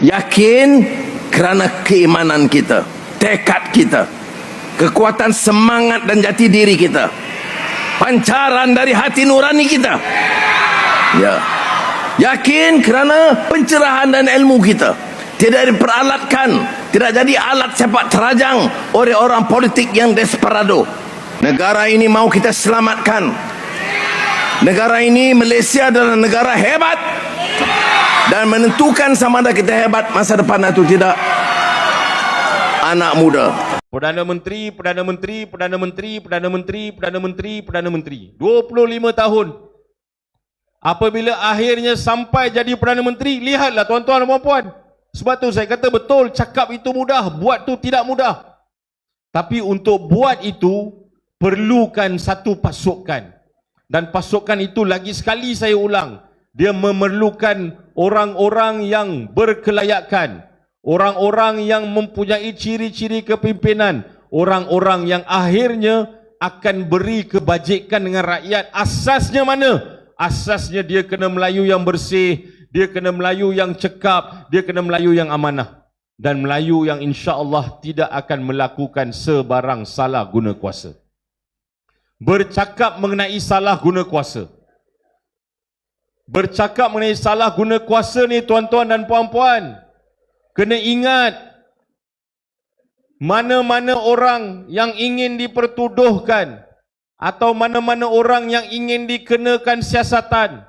Yakin kerana keimanan kita, tekad kita, kekuatan semangat dan jati diri kita, pancaran dari hati nurani kita. Ya. Yakin kerana pencerahan dan ilmu kita tidak diperalatkan, tidak jadi alat sepak terajang oleh orang politik yang desperado. Negara ini mau kita selamatkan. Negara ini Malaysia adalah negara hebat dan menentukan sama ada kita hebat masa depan atau tidak anak muda Perdana Menteri, Perdana Menteri, Perdana Menteri, Perdana Menteri, Perdana Menteri, Perdana Menteri. 25 tahun. Apabila akhirnya sampai jadi Perdana Menteri, lihatlah tuan-tuan dan puan-puan. Sebab tu saya kata betul, cakap itu mudah, buat tu tidak mudah. Tapi untuk buat itu, perlukan satu pasukan. Dan pasukan itu lagi sekali saya ulang, dia memerlukan orang-orang yang berkelayakan, orang-orang yang mempunyai ciri-ciri kepimpinan, orang-orang yang akhirnya akan beri kebajikan dengan rakyat. Asasnya mana? Asasnya dia kena Melayu yang bersih, dia kena Melayu yang cekap, dia kena Melayu yang amanah. Dan Melayu yang insya Allah tidak akan melakukan sebarang salah guna kuasa bercakap mengenai salah guna kuasa. Bercakap mengenai salah guna kuasa ni tuan-tuan dan puan-puan. Kena ingat mana-mana orang yang ingin dipertuduhkan atau mana-mana orang yang ingin dikenakan siasatan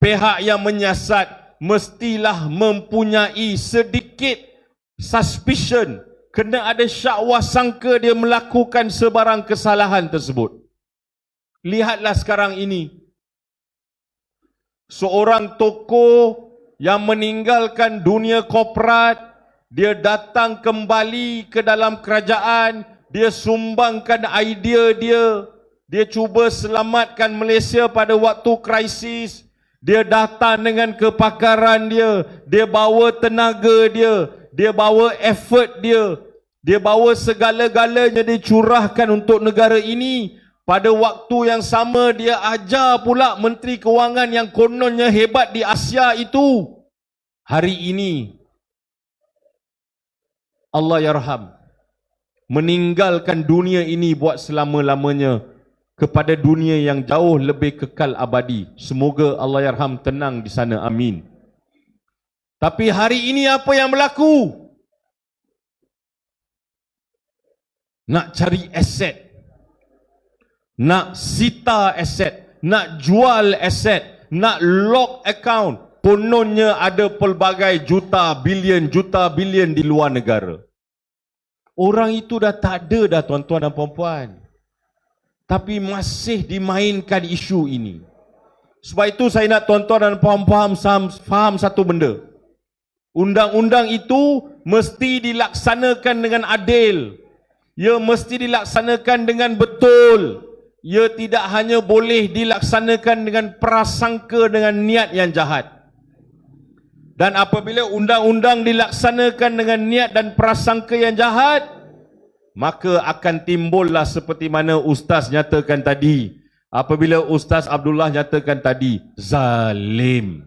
pihak yang menyiasat mestilah mempunyai sedikit suspicion kena ada syakwa sangka dia melakukan sebarang kesalahan tersebut Lihatlah sekarang ini. Seorang tokoh yang meninggalkan dunia korporat, dia datang kembali ke dalam kerajaan, dia sumbangkan idea dia, dia cuba selamatkan Malaysia pada waktu krisis, dia datang dengan kepakaran dia, dia bawa tenaga dia, dia bawa effort dia, dia bawa segala-galanya dicurahkan untuk negara ini pada waktu yang sama dia ajar pula Menteri Kewangan yang kononnya hebat di Asia itu. Hari ini Allah yarham meninggalkan dunia ini buat selama-lamanya kepada dunia yang jauh lebih kekal abadi. Semoga Allah yarham tenang di sana. Amin. Tapi hari ini apa yang berlaku? Nak cari aset nak sita aset, nak jual aset, nak lock account, kononnya ada pelbagai juta, bilion, juta, bilion di luar negara. Orang itu dah tak ada dah tuan-tuan dan puan-puan. Tapi masih dimainkan isu ini. Sebab itu saya nak tuan-tuan dan puan-puan faham satu benda. Undang-undang itu mesti dilaksanakan dengan adil. Ia mesti dilaksanakan dengan betul ia tidak hanya boleh dilaksanakan dengan prasangka dengan niat yang jahat. Dan apabila undang-undang dilaksanakan dengan niat dan prasangka yang jahat, maka akan timbullah seperti mana ustaz nyatakan tadi. Apabila ustaz Abdullah nyatakan tadi, zalim.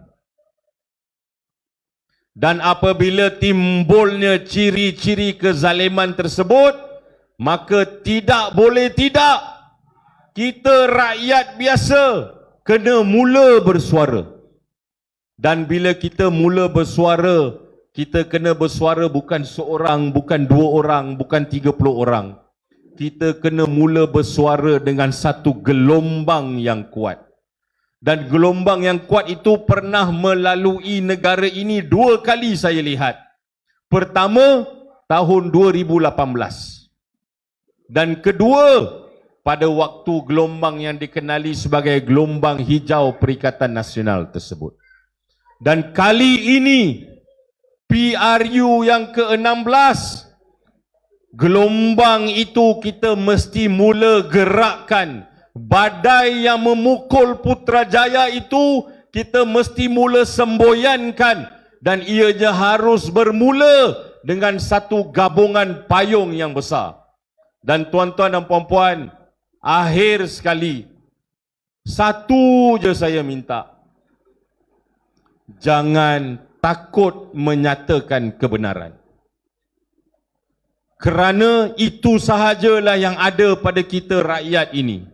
Dan apabila timbulnya ciri-ciri kezaliman tersebut, maka tidak boleh tidak kita rakyat biasa kena mula bersuara. Dan bila kita mula bersuara, kita kena bersuara bukan seorang, bukan dua orang, bukan tiga puluh orang. Kita kena mula bersuara dengan satu gelombang yang kuat. Dan gelombang yang kuat itu pernah melalui negara ini dua kali saya lihat. Pertama, tahun 2018. Dan kedua, pada waktu gelombang yang dikenali sebagai gelombang hijau Perikatan Nasional tersebut. Dan kali ini PRU yang ke-16 gelombang itu kita mesti mula gerakkan badai yang memukul Putrajaya itu kita mesti mula semboyankan dan ianya harus bermula dengan satu gabungan payung yang besar. Dan tuan-tuan dan puan-puan, Akhir sekali Satu je saya minta Jangan takut menyatakan kebenaran. Kerana itu sahajalah yang ada pada kita rakyat ini.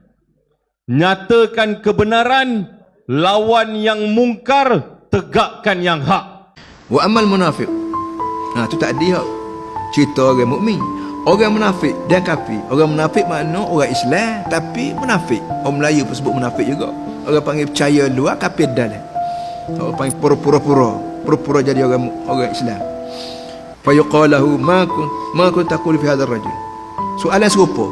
Nyatakan kebenaran, lawan yang mungkar, tegakkan yang hak. Wa amal munafiq. Ha tu tak dia cerita orang mukmin. Orang munafik dan kafir. Orang munafik makna orang Islam tapi munafik. Orang Melayu pun sebut munafik juga. Orang panggil percaya luar kafir dalam. Orang panggil pura-pura-pura. Pura-pura jadi orang orang Islam. Fa yuqalahu ma kun ma kun taqulu fi hadzal rajul. Soalan serupa.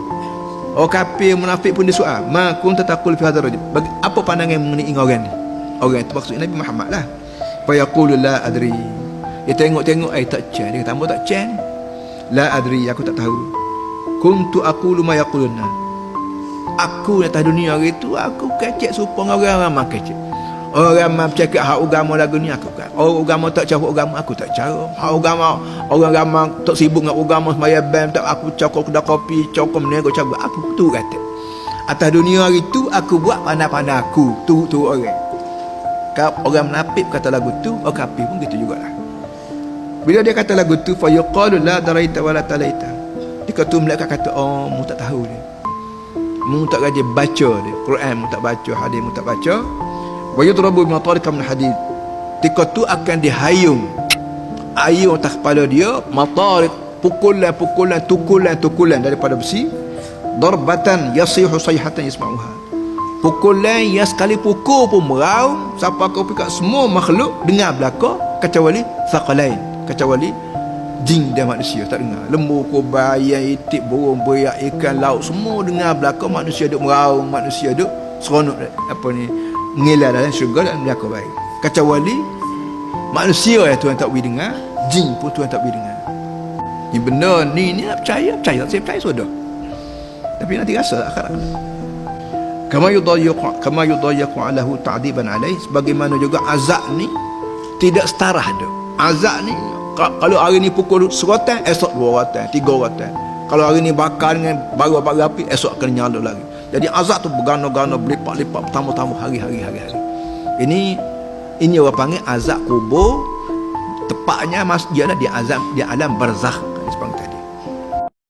Orang kafir munafik pun dia soal, ma kun taqulu fi hadzal rajul. Bagi, apa pandangan mengenai orang ni? Orang itu maksud Nabi Muhammad lah. Fa yaqulu la adri. Dia tengok-tengok ai tak chan. Dia hamba tak chan. La adri aku tak tahu. Kuntu aqulu ma yaquluna. Aku di atas dunia hari tu aku kecek dengan orang ramai kecek. Orang ramai bercakap hak agama lagu ni aku kan. Orang agama tak cara agama aku tak cara. Hak agama orang ramai tak sibuk dengan agama semaya bam tak aku cakap kedai kopi, cakap menego cakap aku tu kata. Atas dunia hari tu aku buat pandai-pandai aku tu tu orang. Kau orang menapik kata lagu tu, orang kafir pun gitu jugalah. Bila dia kata lagu tu fa yuqalu la daraita wala talaita. Dia kata mereka kata oh mu tak tahu dia. Mu tak gaji baca dia. Quran mu tak baca, hadis mu tak baca. Wa yudrabu bi matarika min hadid. Tika tu akan dihayung. Ayung atas kepala dia matarik pukulan-pukulan tukulan-tukulan daripada besi. Darbatan yasihu sayhatan yasma'uha. Pukulan yang sekali pukul pun meraung sampai kau pikat semua makhluk dengar belaka kecuali thaqalain kecuali jin dan manusia tak dengar. Lembu kubai ayam itik burung beriak ikan laut semua dengar belaka manusia duk meraung manusia duk seronok apa ni? Ngilar dalam syurga dan belaka baik. Kecuali manusia yang Tuhan tak boleh dengar jin pun Tuhan tak boleh dengar. Ni benda ni ni nak percaya percaya tak? Saya percaya sudah. Tapi nanti rasa akhirat kama yudayyaqu kama yudayyaqu alahu ta'diban alaih sebagaimana juga azab ni tidak setara dia azab ni ka- kalau hari ni pukul serotan esok dua rotan tiga rotan kalau hari ni bakar dengan baru bakar api esok akan nyala lagi. Jadi azab tu bergana-gana berlipat-lipat bertambah-tambah hari-hari hari-hari ini ini orang panggil azab kubur. Tepatnya mas dia di azab di alam barzakh